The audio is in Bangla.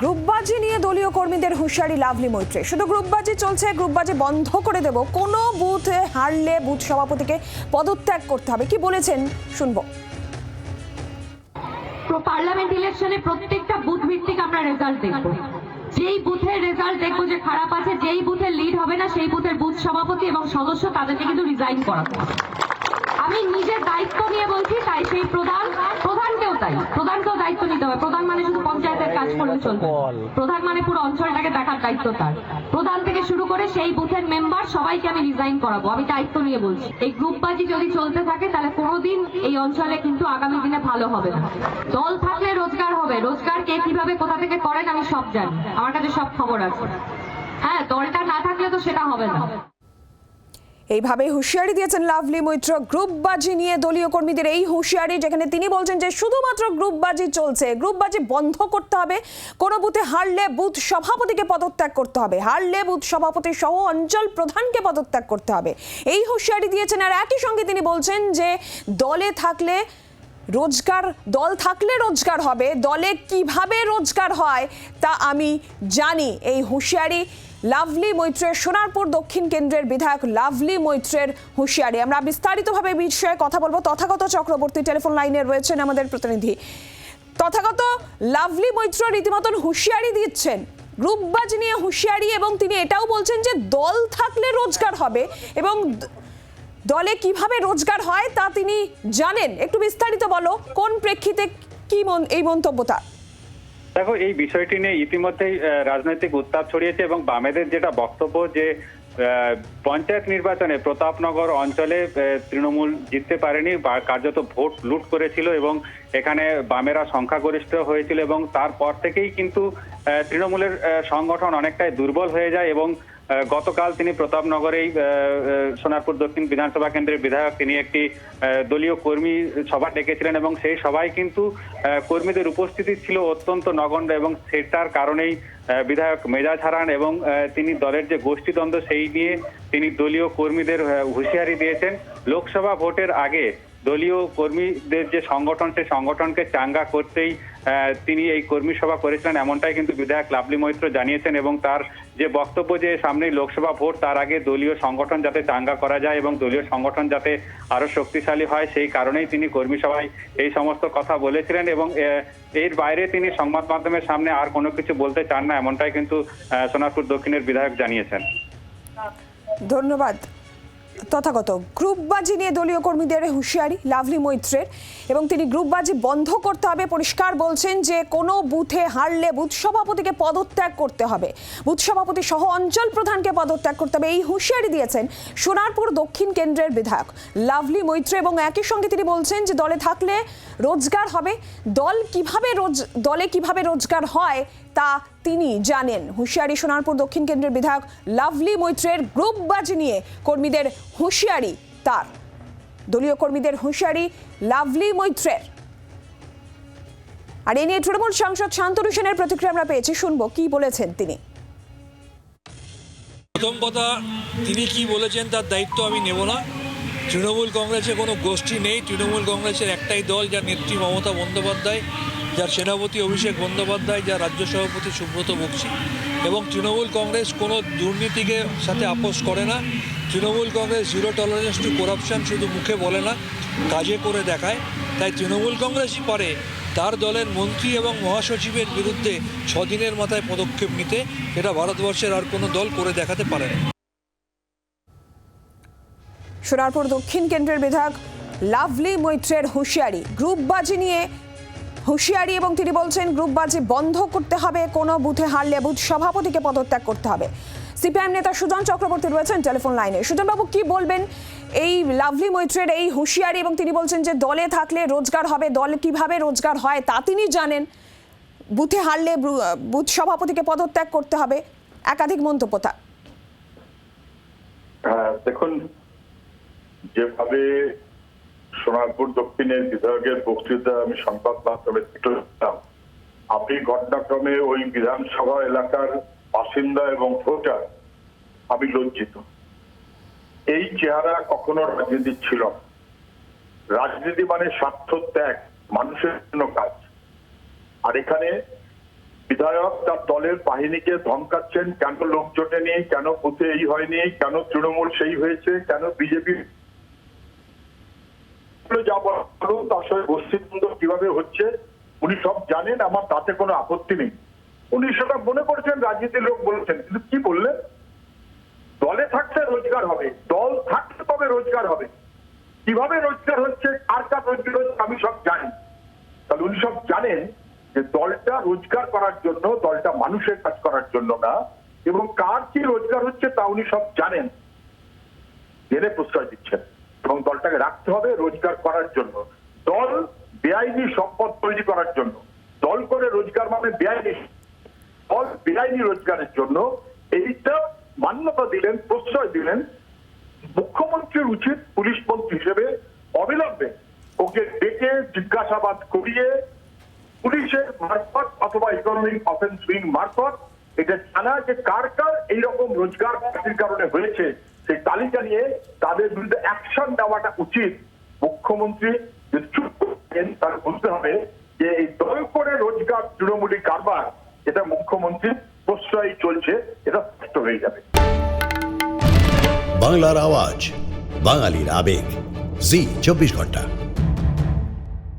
গ্রুপবাজি নিয়ে দলীয় কর্মীদের হুঁশিয়ারি লাভলি মৈত্রে। শুধু গ্রুপবাজি চলছে, গ্রুপবাজি বন্ধ করে দেব। কোনো বুথে হারলে বুথ সভাপতিকে পদত্যাগ করতে হবে। কি বলেছেন, শুনব। পার্লামেন্ট ইলেকশনে প্রত্যেকটা বুথ ভিত্তিক আমরা রেজাল্ট দেখব। যেই বুথের রেজাল্ট দেখব যে খারাপ আছে, যেই বুথের লিড হবে না, সেই বুথের বুথ সভাপতি এবং সদস্য তাদেরকে কিন্তু রিজাইন করা আমি নিজের দায়িত্ব নিয়ে বলছি, তাই সেই প্রধান প্রধানকেও তাই প্রধানকেও দায়িত্ব নিতে হবে প্রধান মানে শুধু পঞ্চায়েতের কাজ করলে চলবে। প্রধান মানে পুরো অঞ্চলটাকে দেখার দায়িত্ব তার। প্রধান থেকে শুরু করে সেই বুথের মেম্বার সবাইকে আমি রিজাইন করাবো। আমি দায়িত্ব নিয়ে বলছি। এই গ্রুপবাজি যদি চলতে থাকে তাহলে কোনোদিন এই অঞ্চলে কিন্তু আগামী দিনে ভালো হবে না। দল থাকলে রোজগার হবে। রোজগার কে কীভাবে কোথা থেকে করেন আমি সব জানি। আমার কাছে সব খবর আছে। হ্যাঁ দলটা না থাকলে তো সেটা হবে না। এইভাবে হুঁশিয়ারি দিয়েছেন লাভলি মৈত্র। গ্রুপবাজি নিয়ে দলীয় কর্মীদের এই হুঁশিয়ারি, যেখানে তিনি বলছেন যে শুধুমাত্র গ্রুপবাজি চলছে, গ্রুপবাজি বন্ধ করতে হবে। কোনো বুথে হারলে বুথ সভাপতিকে পদত্যাগ করতে হবে, হারলে বুথ সভাপতি সহ অঞ্চল প্রধানকে পদত্যাগ করতে হবে। এই হুঁশিয়ারি দিয়েছেন আর একই সঙ্গে তিনি বলছেন যে দলে থাকলে রোজগার, দল থাকলে রোজগার হবে, দলে কীভাবে রোজগার হয় তা আমি জানি। এই হুঁশিয়ারি লাভলি মৈত্রের সোনারপুর দক্ষিণ কেন্দ্রের বিধায়ক লাভলি মৈত্রের হুঁশিয়ারি। আমরা বিস্তারিতভাবে বিষয়ে কথা বলব। তথাগত চক্রবর্তী টেলিফোন লাইনে রয়েছেন আমাদের প্রতিনিধি। তথাগত লাভলি মৈত্র রীতিমতন হুঁশিয়ারি দিচ্ছেন। গ্রুপবাজ নিয়ে হুঁশিয়ারি এবং তিনি এটাও বলছেন যে দল থাকলে রোজগার হবে এবং দলে কীভাবে রোজগার হয় তা তিনি জানেন। একটু বিস্তারিত বলো, কোন প্রেক্ষিতে কি এই মন্তব্যটা? দেখো, এই বিষয়টি নিয়ে ইতিমধ্যেই রাজনৈতিক উত্তাপ ছড়িয়েছে এবং বামেদের যেটা বক্তব্য যে পঞ্চায়েত নির্বাচনে প্রতাপনগর অঞ্চলে তৃণমূল জিততে পারেনি বা কার্যত ভোট লুট করেছিল এবং এখানে বামেরা সংখ্যাগরিষ্ঠ হয়েছিল এবং তারপর থেকেই কিন্তু তৃণমূলের সংগঠন অনেকটাই দুর্বল হয়ে যায় এবং গতকাল তিনি প্রতাপনগরেই সোনারপুর দক্ষিণ বিধানসভা কেন্দ্রের বিধায়ক, তিনি একটি দলীয় কর্মী সভা ডেকেছিলেন এবং সেই সভায় কিন্তু কর্মীদের উপস্থিতি ছিল অত্যন্ত নগণ্য এবং সেটার কারণেই বিধায়ক মেজাজ হারান এবং তিনি দলের যে গোষ্ঠীদ্বন্দ্ব সেই নিয়ে তিনি দলীয় কর্মীদের হুঁশিয়ারি দিয়েছেন। লোকসভা ভোটের আগে দলীয় কর্মীদের যে সংগঠন, সেই সংগঠনকে চাঙ্গা করতেই তিনি এই কর্মী সভা করেছিলেন, এমনটাই কিন্তু বিধায়ক লাভলি মৈত্র জানিয়েছেন এবং তার যে বক্তব্য যে সামনেই লোকসভা ভোট, তার আগে দলীয় সংগঠন যাতে চাঙ্গা করা যায় এবং দলীয় সংগঠন যাতে আরও শক্তিশালী হয়, সেই কারণেই তিনি কর্মী সভায় এই সমস্ত কথা বলেছিলেন এবং এর বাইরে তিনি সংবাদ মাধ্যমের সামনে আর কোনো কিছু বলতে চান না, এমনটাই কিন্তু সোনারপুর দক্ষিণের বিধায়ক জানিয়েছেন। ধন্যবাদ। তথাগত গ্রুপবাজি নিয়ে দলীয় কর্মীদের হুঁশিয়ারি, লাভলি মৈত্রের। এবং তিনি গ্রুপবাজি বন্ধ করতে হবে। পরিষ্কার বলছেন যে, কোনো বুথে হারলে বুথ সভাপতিকে পদত্যাগ করতে হবে। বুথ সভাপতি সহ অঞ্চল প্রধানকে পদত্যাগ করতে হবে। এই হুঁশিয়ারি দিয়েছেন সোনারপুর দক্ষিণ কেন্দ্রের বিধায়ক লাভলি মৈত্র। এবং একই সঙ্গে তিনি বলছেন যে, দলে থাকলে রোজগার হবে। দল কীভাবে রোজ, দলে কীভাবে রোজগার হয় তা তিনি জানেন। হুঁশিয়ারি সোনারপুর দক্ষিণ কেন্দ্রের বিধায়ক লাভলি মৈত্রের গ্রুপবাজি নিয়ে কর্মীদের হুঁশিয়ারি তার। দলীয় কর্মীদের হুঁশিয়ারি লাভলি মৈত্রের। আর এ নিয়ে তৃণমূল সাংসদ শান্তনু সেনের প্রতিক্রিয়া আমরা পেয়েছি, শুনব কি বলেছেন তিনি। প্রথম কথা, তিনি কি বলেছেন তার দায়িত্ব আমি নেব না। তৃণমূল কংগ্রেসে কোনো গোষ্ঠী নেই। তৃণমূল কংগ্রেসের একটাই দল, যার নেত্রী মমতা বন্দ্যোপাধ্যায়। যার সেনাপতি অভিষেক বন্দ্যোপাধ্যায়, যার রাজ্য সভাপতি সুব্রত বক্সি এবং তৃণমূল কংগ্রেস কোনো দুর্নীতিকে সাথে আপোষ করে না। Trinamool Congress zero tolerance to corruption শুধু মুখে বলে না, কাজে করে দেখায়। তাই তৃণমূল কংগ্রেসই পারে তার দলের মন্ত্রী এবং মহাসচিবের বিরুদ্ধে ছদিনের মাথায় পদক্ষেপ নিতে এটা ভারতবর্ষের আর কোনো দল করে দেখাতে পারে না। সোনারপুর দক্ষিণ কেন্দ্রের বিধায়ক লাভলি মৈত্রের হুঁশিয়ারি, গ্রুপবাজি নিয়ে হুঁশিয়ারি এবং তিনি বলছেন, গ্রুপবাজি বন্ধ করতে হবে, কোনো বুথে হারলে বুথ সভাপতিকে পদত্যাগ করতে হবে। সিপিআইএম নেতা সুজন চক্রবর্তী রয়েছেন টেলিফোন লাইনে। সুজনবাবু, কি বলবেন এই লাভলি মৈত্রের এই হুঁশিয়ারি এবং তিনি বলছেন যে, দলে থাকলে রোজগার হবে, দল কীভাবে রোজগার হয় তা তিনি জানেন। বুথে হারলে বুথ সভাপতিকে পদত্যাগ করতে হবে, একাধিক মন্তব্য তার। হ্যাঁ দেখুন, যেভাবে সোনারপুর দক্ষিণের বিধায়কের বক্তৃতা আমি সংবাদ মাধ্যমে দেখলাম। আপনি ঘটনাক্রমে ওই বিধানসভা এলাকার বাসিন্দা এবং ভোটার, আমি লজ্জিত। এই চেহারা কখনো রাজনীতি ছিল। রাজনীতি মানে স্বার্থ ত্যাগ, মানুষের জন্য কাজ। আর এখানে বিধায়ক তার দলের বাহিনীকে ধমকাচ্ছেন, কেন লোক জোটে নেই কেন বুথে এই হয়নি, কেন তৃণমূল সেই হয়েছে, কেন বিজেপি যা বলা তার সঙ্গে গোষ্ঠীদ্বন্দ্ব কীভাবে হচ্ছে, উনি সব জানেন, আমার তাতে কোনো আপত্তি নেই। উনি সেটা মনে করছেন, রাজনীতির লোক বলেছেন, কিন্তু কি বললেন? দলে থাকতে রোজগার হবে, দল থাকতে তবে রোজগার হবে। কীভাবে রোজগার হচ্ছে, কার কার রোজগার হচ্ছে, আমি সব জানি। তাহলে উনি সব জানেন যে দলটা রোজগার করার জন্য, দলটা মানুষের কাজ করার জন্য না, এবং কার কি রোজগার হচ্ছে, তা উনি সব জানেন। জেনে প্রশ্রয় দিচ্ছেন। এবং দলটাকে রাখতে হবে রোজগার করার জন্য। দল বেআইনি সম্পদ তৈরি করার জন্য। দল করে রোজগার মানে বেআইনি দল বেআইনি রোজগারের জন্য। এইটা মান্যতা দিলেন, প্রশ্রয় দিলেন মুখ্যমন্ত্রীর উচিত পুলিশ মন্ত্রী হিসেবে অবিলম্বে ওকে ডেকে জিজ্ঞাসাবাদ করিয়ে পুলিশের মারফত অথবা ইকোনমিক অফেন্স উইং মারফত এটা জানা যে কার কার এইরকম রোজগার কারণে হয়েছে। সেই তালিকা নিয়ে তাদের বিরুদ্ধে অ্যাকশন নেওয়াটা উচিত। মুখ্যমন্ত্রী যে চুপ তার বুঝতে হবে যে এই দয় করে রোজগার তৃণমূলী কারবার, এটা মুখ্যমন্ত্রীর প্রশ্রয় চলছে, এটা স্পষ্ট হয়ে যাবে। বাংলার আওয়াজ, বাঙালির আবেগ, জি, চব্বিশ ঘণ্টা।